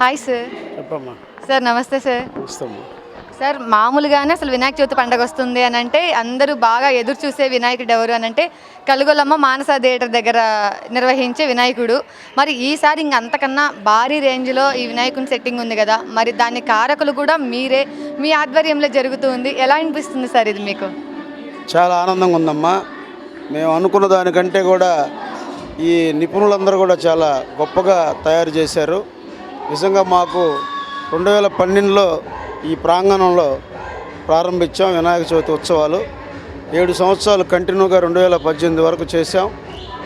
Hi sir చెప్పమ్మా. Sir నమస్తే sir sir మామూలుగానే అసలు వినాయక చవితి పండగ వస్తుంది అని అంటే అందరూ బాగా ఎదురు చూసే వినాయకుడు ఎవరు అని అంటే కలుగొలమ్మ మానస థియేటర్ దగ్గర నిర్వహించే వినాయకుడు. మరి ఈసారి ఇంక అంతకన్నా భారీ రేంజ్లో ఈ వినాయకుని సెట్టింగ్ ఉంది కదా మరి దాని కారకులు కూడా మీరే మీ ఆధ్వర్యంలో జరుగుతుంది ఎలా అనిపిస్తుంది సార్ ఇది మీకు? చాలా ఆనందంగా ఉందమ్మా. మేము అనుకున్న దానికంటే కూడా ఈ నిపుణులందరూ కూడా చాలా గొప్పగా తయారు చేశారు. నిజంగా మాకు రెండు వేల పన్నెండులో ఈ ప్రాంగణంలో ప్రారంభించాం వినాయక చవితి ఉత్సవాలు. ఏడు సంవత్సరాలు కంటిన్యూగా రెండు వేల పద్దెనిమిది వరకు చేశాం.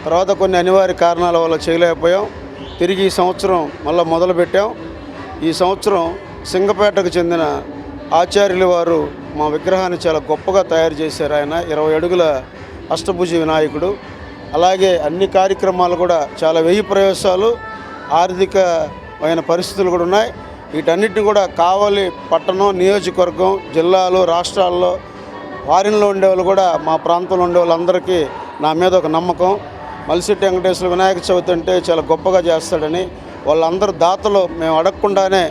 తర్వాత కొన్ని అనివార్య కారణాల వల్ల చేయలేకపోయాం. తిరిగి ఈ సంవత్సరం మళ్ళీ మొదలుపెట్టాం. ఈ సంవత్సరం సింగపేటకు చెందిన ఆచార్యుల వారు మా విగ్రహాన్ని చాలా గొప్పగా తయారు చేశారు ఆయన. ఇరవై అడుగుల అష్టభుజి వినాయకుడు. అలాగే అన్ని కార్యక్రమాలు కూడా చాలా వెయ్యి ప్రవేశాలు అయిన పరిస్థితులు కూడా ఉన్నాయి. వీటన్నిటిని కూడా కావలి పట్టణం నియోజకవర్గం జిల్లాలు రాష్ట్రాల్లో ఫారిన్లో ఉండేవాళ్ళు కూడా మా ప్రాంతంలో ఉండే వాళ్ళందరికీ నా మీద ఒక నమ్మకం. మలిశెట్టి వెంకటేశ్వర వినాయక చవితి అంటే చాలా గొప్పగా చేస్తాడని వాళ్ళందరూ దాతలు మేము అడగకుండానే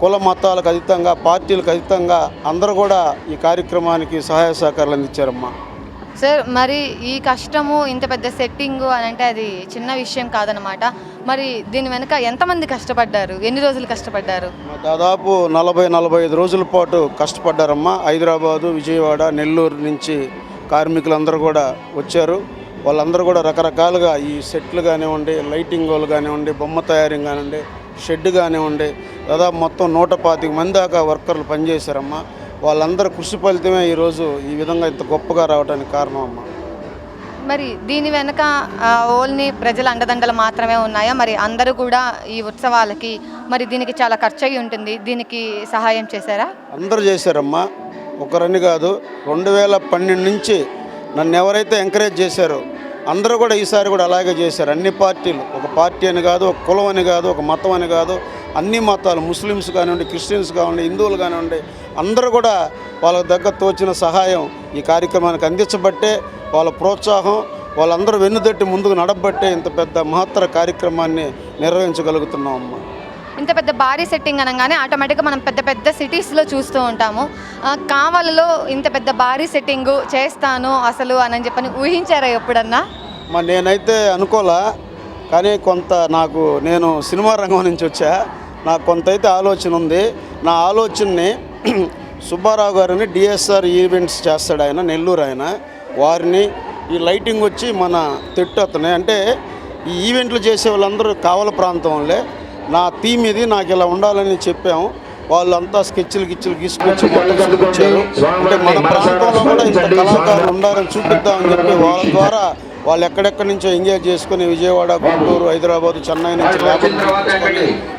కుల మతాలకు అతీతంగా పార్టీలకు అతీతంగా అందరూ కూడా ఈ కార్యక్రమానికి సహాయ సహకారాలు అందించారమ్మా. సార్ మరి ఈ కష్టము ఇంత పెద్ద సెట్టింగు అని అంటే అది చిన్న విషయం కాదనమాట మరి దీని వెనుక ఎంతమంది కష్టపడ్డారు? ఎన్ని రోజులు కష్టపడ్డారు? దాదాపు నలభై నలభై ఐదు రోజుల పాటు కష్టపడ్డారమ్మా. హైదరాబాదు విజయవాడ నెల్లూరు నుంచి కార్మికులందరూ కూడా వచ్చారు. వాళ్ళందరూ కూడా రకరకాలుగా ఈ సెట్లు కానివ్వండి లైటింగ్ వాళ్ళు కానివ్వండి బొమ్మ తయారీ కానివ్వండి షెడ్ కానివ్వండి దాదాపు మొత్తం నూట పాతిక మంది దాకా వర్కర్లు పనిచేశారమ్మా. వాళ్ళందరూ కృషి ఫలితమే ఈరోజు ఈ విధంగా ఇంత గొప్పగా రావడానికి కారణం అమ్మా. మరి దీని వెనక ఓన్లీ ప్రజల అండదండలు మాత్రమే ఉన్నాయా? మరి అందరూ కూడా ఈ ఉత్సవాలకి మరి దీనికి చాలా ఖర్చు అయి ఉంటుంది. దీనికి సహాయం చేశారా? అందరూ చేశారమ్మా. ఒకరని కాదు రెండు వేల పన్నెండు నుంచి నన్ను ఎవరైతే ఎంకరేజ్ చేశారో అందరూ కూడా ఈసారి కూడా అలాగే చేశారు. అన్ని పార్టీలు ఒక పార్టీ అని కాదు ఒక కులం అని కాదు ఒక మతం అని కాదు అన్ని మతాలు ముస్లిమ్స్ కానివ్వండి క్రిస్టియన్స్ కానివ్వండి హిందువులు కానివ్వండి అందరూ కూడా వాళ్ళకు దగ్గర తోచిన సహాయం ఈ కార్యక్రమానికి అందించబట్టే వాళ్ళ ప్రోత్సాహం వాళ్ళందరూ వెన్నుదట్టి ముందుకు నడబట్టే ఇంత పెద్ద మహత్తర కార్యక్రమాన్ని నిర్వహించగలుగుతున్నాం అమ్మా. ఇంత పెద్ద భారీ సెట్టింగ్ అనగానే ఆటోమేటిక్గా మనం పెద్ద పెద్ద సిటీస్లో చూస్తూ ఉంటాము. కావలిలో ఇంత పెద్ద భారీ సెట్టింగు చేస్తాను అసలు అని చెప్పని ఊహించారా ఎప్పుడన్నా? మరి నేనైతే అనుకోలే కానీ కొంత నాకు నేను సినిమా రంగం నుంచి వచ్చా. నాకు కొంత అయితే ఆలోచన ఉంది. నా ఆలోచనని సుబ్బారావు గారిని డిఎస్ఆర్ ఈవెంట్స్ చేస్తాడు ఆయన నెల్లూరు ఆయన. వారిని ఈ లైటింగ్ వచ్చి మన తిట్టు అతనే. అంటే ఈ ఈవెంట్లు చేసే వాళ్ళందరూ కావల ప్రాంతంలో నా థీమ్ ఇది నాకు ఇలా ఉండాలని చెప్పాము. వాళ్ళంతా స్కెచ్లు గిచ్చులు గీసుకొచ్చి చూపించారు. అంటే మన ప్రాంతంలో కూడా ఇంత కళాకారులు ఉండాలని చూపిద్దామని చెప్పి వాళ్ళ ద్వారా వాళ్ళు ఎక్కడెక్కడి నుంచో ఎంగేజ్ చేసుకుని విజయవాడ గుంటూరు హైదరాబాద్ చెన్నై నుంచి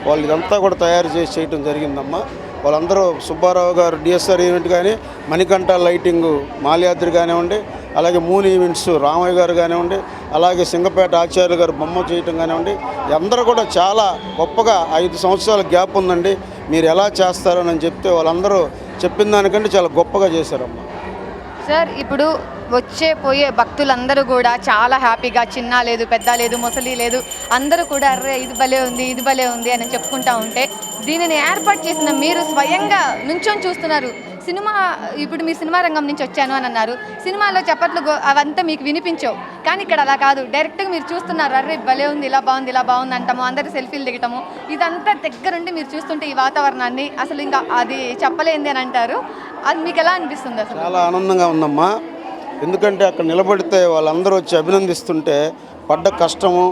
వాళ్ళు ఇదంతా కూడా తయారు చేసి చేయడం జరిగిందమ్మా. వాళ్ళందరూ సుబ్బారావు గారు డిఎస్ఆర్ ఈవెంట్ కానీ మణికంఠ లైటింగ్ మాల్యాద్రి కానివ్వండి అలాగే మూన్ ఈవెంట్స్ రామయ్య గారు కానివ్వండి అలాగే సింగపేట ఆచార్య గారు బొమ్మ చేయటం కానివ్వండి అందరూ కూడా చాలా గొప్పగా ఐదు సంవత్సరాల గ్యాప్ ఉందండి. మీరు ఎలా చేస్తారని చెప్తే వాళ్ళందరూ చెప్పిన దానికంటే చాలా గొప్పగా చేశారమ్మా. సార్ ఇప్పుడు వచ్చే పోయే భక్తులందరూ కూడా చాలా హ్యాపీగా చిన్న లేదు పెద్ద లేదు ముసలి లేదు అందరూ కూడా అర్రే ఇది భలే ఉంది ఇది భలే ఉంది అని చెప్పుకుంటా ఉంటే దీనిని ఏర్పాటు చేసిన మీరు స్వయంగా నుంచొని చూస్తున్నారు. సినిమా ఇప్పుడు మీరు సినిమా రంగం నుంచి వచ్చాను అని అన్నారు. సినిమాలో చప్పట్లు అవంతా మీకు వినిపించవు. కానీ ఇక్కడ అలా కాదు. డైరెక్ట్గా మీరు చూస్తున్నారు. అర్రే భలే ఉంది ఇలా బాగుంది ఇలా బాగుంది అంటాము. అందరు సెల్ఫీలు దిగటము. ఇదంతా దగ్గరుండి మీరు చూస్తుంటే ఈ వాతావరణాన్ని అసలు ఇంకా అది చెప్పలేంది అని అంటారు. అది మీకు ఎలా అనిపిస్తుంది అసలు? చాలా ఆనందంగా ఉందమ్మా. ఎందుకంటే అక్కడ నిలబడితే వాళ్ళందరూ వచ్చి అభినందిస్తుంటే పడ్డ కష్టము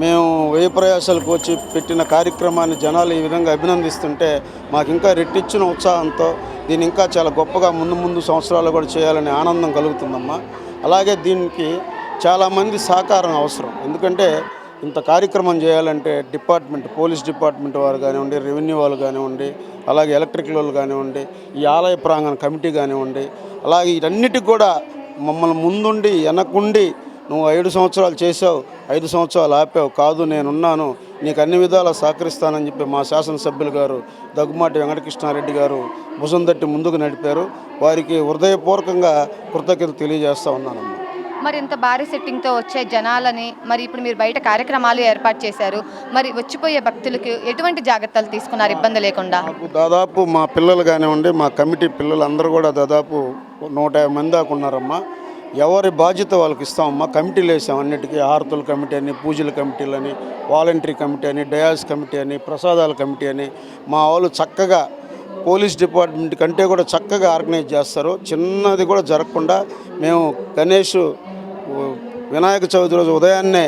మేము వ్యయ ప్రయాసాలకు వచ్చి పెట్టిన కార్యక్రమాన్ని జనాలు ఈ విధంగా అభినందిస్తుంటే మాకు ఇంకా రెట్టించిన ఉత్సాహంతో దీన్ని ఇంకా చాలా గొప్పగా ముందు ముందు సంవత్సరాలు కూడా చేయాలని ఆనందం కలుగుతుందమ్మా. అలాగే దీనికి చాలామంది సహకారం అవసరం. ఎందుకంటే ఇంత కార్యక్రమం చేయాలంటే డిపార్ట్మెంట్ పోలీస్ డిపార్ట్మెంట్ వారు కానివ్వండి రెవెన్యూ వాళ్ళు కానివ్వండి అలాగే ఎలక్ట్రికల్ వాళ్ళు కానివ్వండి ఈ ఆలయ ప్రాంగణ కమిటీ కానివ్వండి అలాగే ఇవన్నిటికి కూడా మమ్మల్ని ముందుండి వెనకుండి నువ్వు ఐదు సంవత్సరాలు చేసావు ఐదు సంవత్సరాలు ఆపావు కాదు నేనున్నాను నీకు అన్ని విధాలా సహకరిస్తానని చెప్పి మా శాసనసభ్యులు గారు దగ్గుమాటి వెంకటకృష్ణారెడ్డి గారు భుజం తట్టి ముందుకు నడిపారు. వారికి హృదయపూర్వకంగా కృతజ్ఞత తెలియజేస్తా ఉన్నానమ్మా. మరి ఇంత భారీ సెట్టింగ్తో వచ్చే జనాలని మరి ఇప్పుడు మీరు బయట కార్యక్రమాలు ఏర్పాటు చేశారు మరి వచ్చిపోయే భక్తులకు ఎటువంటి జాగ్రత్తలు తీసుకున్నారు ఇబ్బంది లేకుండా? దాదాపు మా పిల్లలు కానివ్వండి మా కమిటీ పిల్లలు అందరూ కూడా దాదాపు నూట యాభై మంది దాకా ఉన్నారమ్మా. ఎవరి బాధ్యత వాళ్ళకి ఇస్తామమ్మా కమిటీలు వేసాం. అన్నిటికీ హారతుల కమిటీ అని పూజల కమిటీలు అని వాలంటరీ కమిటీ అని డయాస్ కమిటీ అని ప్రసాదాల కమిటీ అని మా వాళ్ళు చక్కగా పోలీస్ డిపార్ట్మెంట్ కంటే కూడా చక్కగా ఆర్గనైజ్ చేస్తారు. చిన్నది కూడా జరగకుండా మేము గణేష్ వినాయక చవితి రోజు ఉదయాన్నే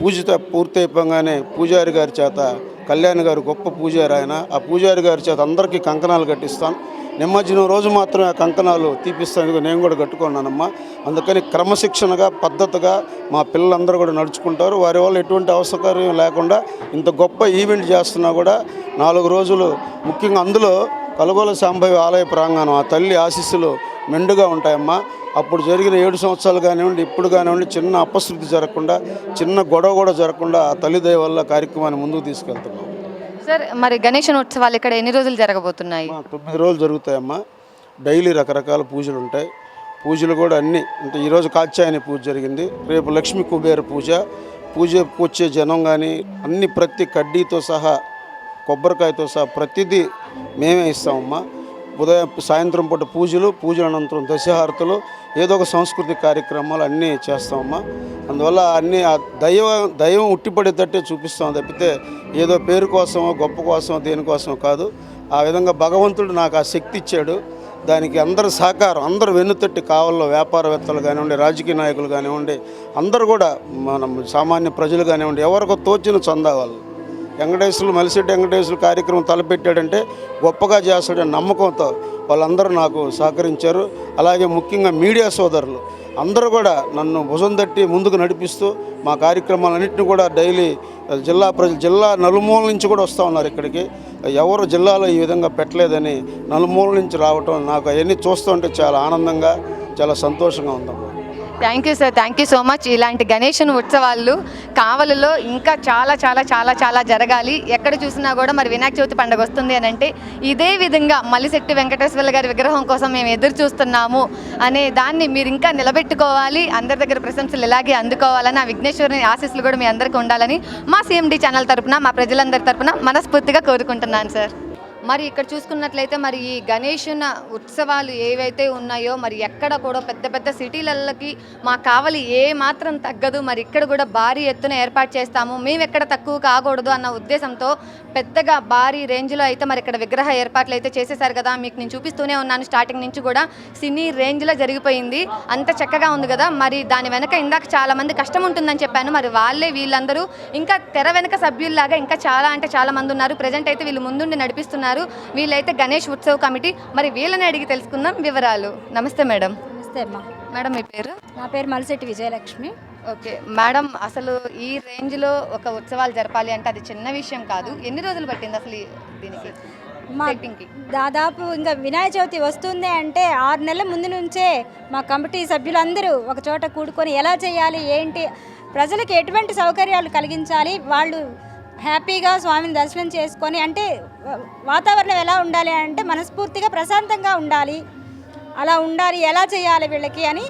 పూజిత పూర్తి అయిపోగానే పూజారి గారి చేత కళ్యాణ్ గారు గొప్ప పూజారి ఆయన. ఆ పూజారి గారి చేత అందరికీ కంకణాలు కట్టిస్తాం. నిమజ్జనం రోజు మాత్రమే ఆ కంకణాలు తీపిస్తాను నేను కూడా కట్టుకున్నానమ్మా. అందుకని క్రమశిక్షణగా పద్ధతిగా మా పిల్లలందరూ కూడా నడుచుకుంటారు. వారి వల్ల ఎటువంటి అవసరం లేకుండా ఇంత గొప్ప ఈవెంట్ చేస్తున్నా కూడా నాలుగు రోజులు ముఖ్యంగా అందులో కలగోల సాంబవి ఆలయ ప్రాంగణం ఆ తల్లి ఆశీస్సులు మెండుగా ఉంటాయమ్మా. అప్పుడు జరిగిన ఏడు సంవత్సరాలు కానివ్వండి ఇప్పుడు కానివ్వండి చిన్న అపశృతి జరగకుండా చిన్న గొడవ కూడా జరగకుండా ఆ తల్లిదయ వల్ల కార్యక్రమాన్ని ముందుకు తీసుకెళ్తున్నాం. సార్ మరి గణేష్ ఉత్సవాలు ఇక్కడ ఎన్ని రోజులు జరగబోతున్నాయి? తొమ్మిది రోజులు జరుగుతాయమ్మా. డైలీ రకరకాల పూజలు ఉంటాయి. పూజలు కూడా అన్నీ అంటే ఈరోజు కాత్యాయని పూజ జరిగింది. రేపు లక్ష్మీ కుబేర పూజ. పూజకు వచ్చే జనం కానీ అన్ని ప్రతి కడ్డీతో సహా కొబ్బరికాయతో సహా ప్రతిదీ మేమే ఇస్తామమ్మా. ఉదయం సాయంత్రం పూట పూజలు పూజల అనంతరం దశహారతులు ఏదో ఒక సాంస్కృతిక కార్యక్రమాలు అన్నీ చేస్తామమ్మా. అందువల్ల అన్నీ ఆ దైవ దైవం ఉట్టిపడేటట్టే చూపిస్తాం తప్పితే ఏదో పేరు కోసమో గొప్ప కోసమో దేనికోసమో కాదు. ఆ విధంగా భగవంతుడు నాకు ఆ శక్తి ఇచ్చాడు. దానికి అందరి సహకారం అందరు వెన్నుతట్టి కావాలో వ్యాపారవేత్తలు కానివ్వండి రాజకీయ నాయకులు కానివ్వండి అందరూ కూడా మనం సామాన్య ప్రజలు కానివ్వండి ఎవరికో తోచిన చందా వాళ్ళు. వెంకటేశ్వరులు మలిశెట్టి వెంకటేశ్వరులు కార్యక్రమం తలపెట్టాడంటే గొప్పగా చేస్తాడని నమ్మకంతో వాళ్ళందరూ నాకు సహకరించారు. అలాగే ముఖ్యంగా మీడియా సోదరులు అందరూ కూడా నన్ను భుజం తట్టి ముందుకు నడిపిస్తూ మా కార్యక్రమాలన్నింటినీ కూడా డైలీ జిల్లా ప్రజలు జిల్లా నలుమూల నుంచి కూడా వస్తూ ఉన్నారు ఇక్కడికి. ఎవరు జిల్లాలో ఈ విధంగా పెట్టలేదని నలుమూల నుంచి రావటం నాకు అవన్నీ చూస్తుంటే చాలా ఆనందంగా చాలా సంతోషంగా ఉందమ్మా thank you sir thank you so much ఇలాంటి గణేషన్ ఉత్సవాలు కావలిలో ఇంకా చాలా చాలా చాలా చాలా జరగాలి. ఎక్కడ చూసినా కూడా మరి వినాయక చవితి పండుగ వస్తుంది అని అంటే ఇదే విధంగా మల్లిశెట్టి వెంకటేశ్వర్ల గారి విగ్రహం కోసం మేము ఎదురు చూస్తున్నాము అనే దాన్ని మీరు ఇంకా నిలబెట్టుకోవాలి. అందరి దగ్గర ప్రశంసలు ఇలాగే అందుకోవాలని ఆ విఘ్నేశ్వరుని ఆశీస్సులు కూడా మీ అందరికీ ఉండాలని మా సిఎండి ఛానల్ తరపున మా ప్రజలందరి తరపున మనస్ఫూర్తిగా కోరుకుంటున్నాను సార్ మరి ఇక్కడ చూసుకున్నట్లయితే మరి ఈ గణేషున ఉత్సవాలు ఏవైతే ఉన్నాయో మరి ఎక్కడ కూడా పెద్ద పెద్ద సిటీలకి మా కావలి ఏ మాత్రం తగ్గదు. మరి ఇక్కడ కూడా భారీ ఎత్తున ఏర్పాటు చేస్తాము. మేము ఎక్కడ తక్కువ కాకూడదు అన్న ఉద్దేశంతో పెద్దగా భారీ రేంజ్లో అయితే మరి ఇక్కడ విగ్రహ ఏర్పాట్లు అయితే చేసేసారు కదా. మీకు నేను చూపిస్తూనే ఉన్నాను. స్టార్టింగ్ నుంచి కూడా సినీ రేంజ్లో జరిగిపోయింది. అంత చక్కగా ఉంది కదా. మరి దాని వెనక ఇందాక చాలామంది కష్టం ఉంటుందని చెప్పాను. మరి వాళ్ళే వీళ్ళందరూ ఇంకా తెర వెనక సభ్యుల్లాగా ఇంకా చాలా అంటే చాలా మంది ఉన్నారు. ప్రజెంట్ అయితే వీళ్ళు ముందుండి నడిపిస్తున్నారు. వీళ్ళైతే గణేష్ ఉత్సవ్ కమిటీ. మరి వీళ్ళని అడిగి తెలుసుకుందాం వివరాలు. నమస్తే మేడం. నమస్తే అమ్మా. మేడం మీ పేరు? నా పేరు మలిశెట్టి విజయలక్ష్మి. ఓకే. మేడం అసలు ఈ రేంజ్లో ఒక ఉత్సవాలు జరపాలి అంటే అది చిన్న విషయం కాదు. ఎన్ని రోజులు పట్టింది అసలు దీనికి? దాదాపు ఇంకా వినాయక చవితి వస్తుంది అంటే ఆరు నెలల ముందు నుంచే మా కమిటీ సభ్యులందరూ ఒక చోట కూడుకొని ఎలా చేయాలి ఏంటి ప్రజలకు ఎటువంటి సౌకర్యాలు కలిగించాలి వాళ్ళు హ్యాపీగా స్వామిని దర్శనం చేసుకొని అంటే వాతావరణం ఎలా ఉండాలి అంటే మనస్ఫూర్తిగా ప్రశాంతంగా ఉండాలి. అలా ఉండాలి ఎలా చేయాలి వీళ్ళకి అని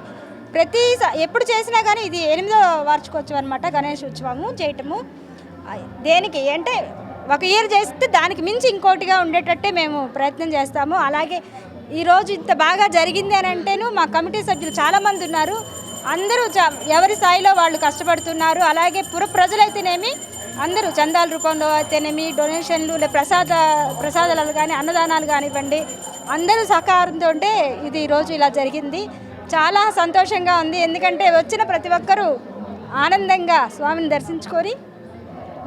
ప్రతి ఎప్పుడు చేసినా కానీ ఇది ఎనిమిదో వార్షికోత్సవం అనమాట గణేష్ ఉత్సవము చేయటము దేనికి అంటే ఒక ఇయర్ చేస్తే దానికి మించి ఇంకోటిగా ఉండేటట్టే మేము ప్రయత్నం చేస్తాము. అలాగే ఈరోజు ఇంత బాగా జరిగింది అని అంటేను మా కమిటీ సభ్యులు చాలామంది ఉన్నారు. అందరూ ఎవరి స్థాయిలో వాళ్ళు కష్టపడుతున్నారు. అలాగే పుర ప్రజలైతేనేమి అందరూ చందాల రూపంలో అయితేనేమి డొనేషన్లు లే ప్రసాద ప్రసాదాలు కానీ అన్నదానాలు కానివ్వండి అందరూ సహకారంతో ఉంటే ఇది ఈరోజు ఇలా జరిగింది. చాలా సంతోషంగా ఉంది. ఎందుకంటే వచ్చిన ప్రతి ఒక్కరూ ఆనందంగా స్వామిని దర్శించుకొని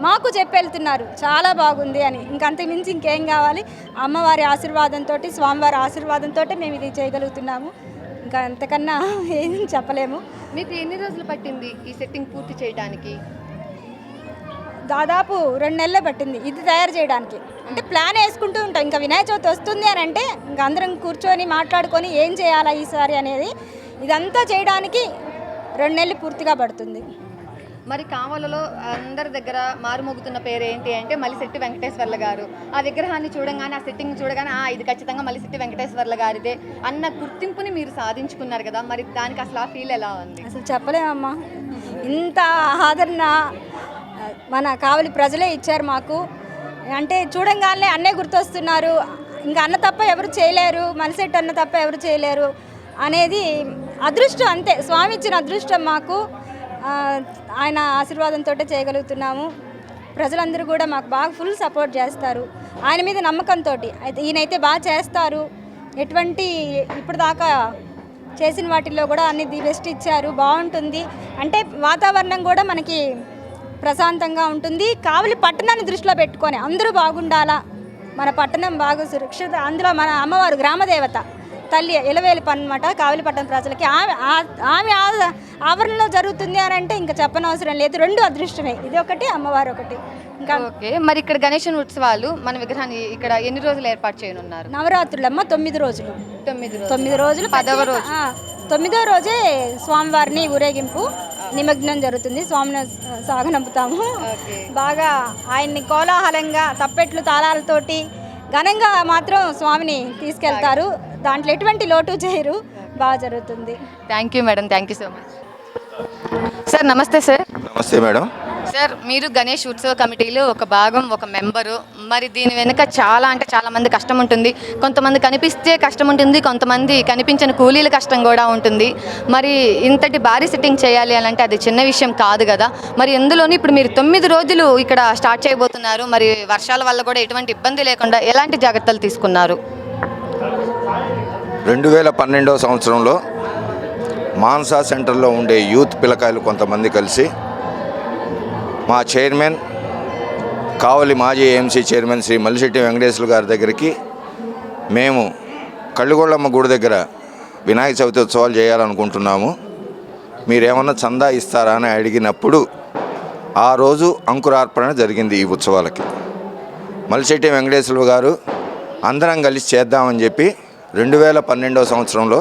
మాకు చెప్పెళ్తున్నారు. చాలా బాగుంది అని. ఇంకంతకు మించి ఇంకేం కావాలి? అమ్మవారి ఆశీర్వాదంతో స్వామివారి ఆశీర్వాదంతో మేము ఇది చేయగలుగుతున్నాము. ఇంకా అంతకన్నా ఏం చెప్పలేము. మీకు ఎన్ని రోజులు పట్టింది ఈ సెట్టింగ్ పూర్తి చేయడానికి? దాదాపు రెండు నెలలే పట్టింది ఇది తయారు చేయడానికి. అంటే ప్లాన్ వేసుకుంటూ ఉంటాం. ఇంకా వినాయక చవితి వస్తుంది అని అంటే ఇంకా అందరం కూర్చొని మాట్లాడుకొని ఏం చేయాలా ఈసారి అనేది ఇదంతా చేయడానికి రెండు నెలలు పూర్తిగా పడుతుంది. మరి కావలలో అందరి దగ్గర మారుమోగుతున్న పేరు ఏంటి అంటే మలిశెట్టి వెంకటేశ్వర్ల గారు. ఆ విగ్రహాన్ని చూడంగానే ఆ సెట్టింగ్ చూడగానే ఆ ఇది ఖచ్చితంగా మలిశెట్టి వెంకటేశ్వర్ల గారిదే అన్న గుర్తింపుని మీరు సాధించుకున్నారు కదా. మరి దానికి అసలు ఆ ఫీల్ ఎలా ఉంది? అసలు చెప్పలేమమ్మా. ఇంత ఆదరణ మన కావలి ప్రజలే ఇచ్చారు మాకు. అంటే చూడంగానే అన్నే గుర్తొస్తున్నారు. ఇంకా అన్న తప్ప ఎవరు చేయలేరు. మనసెట్ అన్న తప్ప ఎవరు చేయలేరు అనేది అదృష్టం అంతే. స్వామి ఇచ్చిన అదృష్టం మాకు. ఆయన ఆశీర్వాదంతో చేయగలుగుతున్నాము. ప్రజలందరూ కూడా మాకు బాగా ఫుల్ సపోర్ట్ చేస్తారు. ఆయన మీద నమ్మకంతో అయితే ఈయనైతే బాగా చేస్తారు. ఎటువంటి ఇప్పటిదాకా చేసిన వాటిల్లో కూడా అన్ని ది బెస్ట్ ఇచ్చారు. బాగుంటుంది. అంటే వాతావరణం కూడా మనకి ప్రశాంతంగా ఉంటుంది. కావలి పట్టణాన్ని దృష్టిలో పెట్టుకొని అందరూ బాగుండాలా? మన పట్టణం బాగా సురక్షిత. అందులో మన అమ్మవారు గ్రామదేవత తల్లి ఎలవేలి అనమాట కావలి పట్టణ ప్రజలకి. ఆమె ఆమె ఆవరణలో జరుగుతుంది అని అంటే ఇంకా చెప్పనవసరం లేదు. రెండు అదృష్టమే. ఇది ఒకటి అమ్మవారు ఒకటి. ఇంకా ఓకే. మరి ఇక్కడ గణేశన్ ఉత్సవాలు మన విగ్రహాన్ని ఇక్కడ ఎన్ని రోజులు ఏర్పాటు చేయనున్నారు? నవరాత్రులమ్మ తొమ్మిది రోజులు. తొమ్మిది రోజులు. తొమ్మిది రోజులు పదవ రోజు. తొమ్మిదో రోజే స్వామివారిని ఊరేగింపు. నిమగ్నం జరుగుతుంది. స్వామిని సాగనంపుతాము ఓకే. బాగా ఆయన్ని కోలాహలంగా తప్పెట్లు తాళాలతోటి ఘనంగా మాత్రం స్వామిని తీసుకెళ్తారు. దాంట్లో ఎటువంటి లోటు చేయరు. బాగా జరుగుతుంది. Thank you madam thank you so much sir నమస్తే సార్ నమస్తే మేడం. సార్ మీరు గణేష్ ఉత్సవ కమిటీలో ఒక భాగం ఒక మెంబరు. మరి దీని వెనుక చాలా అంటే చాలా మంది కష్టం ఉంటుంది. కొంతమంది కనిపిస్తే కష్టం ఉంటుంది కొంతమంది కనిపించని కూలీల కష్టం కూడా ఉంటుంది. మరి ఇంతటి భారీ సిట్టింగ్ చేయాలి అని అంటే అది చిన్న విషయం కాదు కదా. మరి ఎందులోని ఇప్పుడు మీరు తొమ్మిది రోజులు ఇక్కడ స్టార్ట్ చేయబోతున్నారు. మరి వర్షాల వల్ల కూడా ఎటువంటి ఇబ్బంది లేకుండా ఎలాంటి జాగ్రత్తలు తీసుకున్నారు? రెండు వేల పన్నెండవ సంవత్సరంలో మాన్సా సెంటర్లో ఉండే యూత్ పిల్లకాయలు కొంతమంది కలిసి మా చైర్మన్ కావలి మాజీ ఏఎంసీ చైర్మన్ శ్రీ మల్లిశెట్టి వెంకటేశ్వర గారి దగ్గరికి మేము కళ్ళుగొళ్ళమ్మ గుడి దగ్గర వినాయక చవితి ఉత్సవాలు చేయాలనుకుంటున్నాము. మీరేమన్నా చందా ఇస్తారా అని అడిగినప్పుడు ఆ రోజు అంకురార్పణ జరిగింది ఈ ఉత్సవాలకి. మల్లిశెట్టి వెంకటేశ్వర గారు అందరం కలిసి చేద్దామని చెప్పి రెండు వేల పన్నెండవ సంవత్సరంలో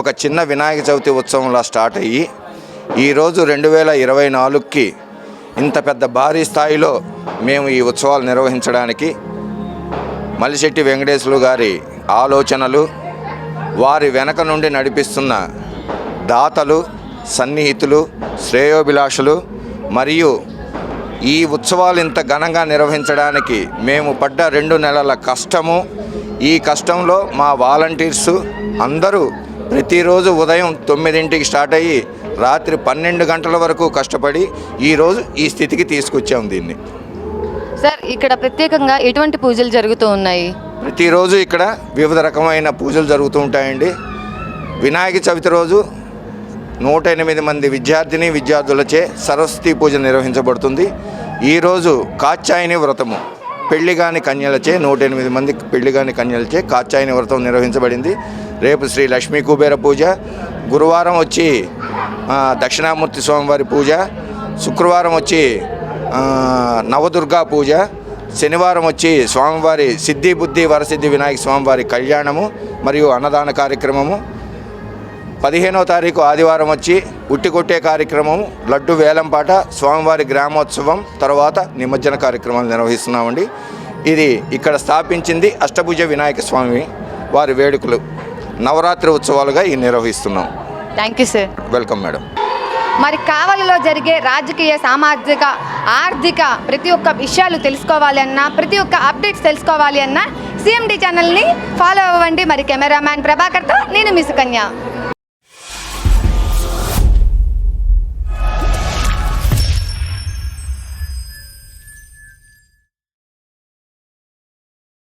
ఒక చిన్న వినాయక చవితి ఉత్సవంలా స్టార్ట్ అయ్యి ఈరోజు రెండు వేల ఇరవై నాలుగుకి ఇంత పెద్ద భారీ స్థాయిలో మేము ఈ ఉత్సవాలు నిర్వహించడానికి మలిశెట్టి వెంకటేశ్వరు గారి ఆలోచనలు వారి వెనక నుండి నడిపిస్తున్న దాతలు సన్నిహితులు శ్రేయోభిలాషులు మరియు ఈ ఉత్సవాలు ఇంత ఘనంగా నిర్వహించడానికి మేము పడ్డ రెండు నెలల కష్టము. ఈ కష్టంలో మా వాలంటీర్సు అందరూ ప్రతిరోజు ఉదయం తొమ్మిదింటికి స్టార్ట్ అయ్యి రాత్రి పన్నెండు గంటల వరకు కష్టపడి ఈరోజు ఈ స్థితికి తీసుకొచ్చాము దీన్ని. సార్ ఇక్కడ ప్రత్యేకంగా ఎటువంటి పూజలు జరుగుతూ ఉన్నాయి? ప్రతిరోజు ఇక్కడ వివిధ రకమైన పూజలు జరుగుతూ ఉంటాయండి. వినాయక చవితి రోజు నూట ఎనిమిది మంది విద్యార్థిని విద్యార్థులచే సరస్వతి పూజ నిర్వహించబడుతుంది. ఈరోజు కాచాయని వ్రతము పెళ్ళిగాని కన్యలచే నూట ఎనిమిది మంది పెళ్ళిగాని కన్యలచే కాచాయని వ్రతం నిర్వహించబడింది. రేపు శ్రీ లక్ష్మీ కుబేర పూజ గురువారం వచ్చి దక్షిణామూర్తి స్వామివారి పూజ. శుక్రవారం వచ్చి నవదుర్గా పూజ. శనివారం వచ్చి స్వామివారి సిద్ధి బుద్ధి వరసిద్ధి వినాయక స్వామివారి కళ్యాణము మరియు అన్నదాన కార్యక్రమము. పదిహేనో తారీఖు ఆదివారం వచ్చి ఉట్టి కొట్టే కార్యక్రమం లడ్డు వేలంపాట స్వామివారి గ్రామోత్సవం తర్వాత నిమజ్జన కార్యక్రమాలు నిర్వహిస్తున్నామండి. ఇది ఇక్కడ స్థాపించింది అష్టభుజ వినాయక స్వామి వారి వేడుకలు. నవరాత్రి ఉత్సవాలుగా ఈ నిర్వహిస్తున్నాం. Thank you sir welcome madam మరి కావలిలో జరిగే రాజకీయ సామాజిక ఆర్థిక ప్రతి ఒక్క విషయాలు తెలుసుకోవాలి అన్నా ప్రతి ఒక్క అప్డేట్స్ తెలుసుకోవాలి అన్నా సిఎండి ఛానల్ని ఫాలో అవ్వండి. మరి కెమెరామ్యాన్ ప్రభాకర్తో నేను మీ సుకన్య.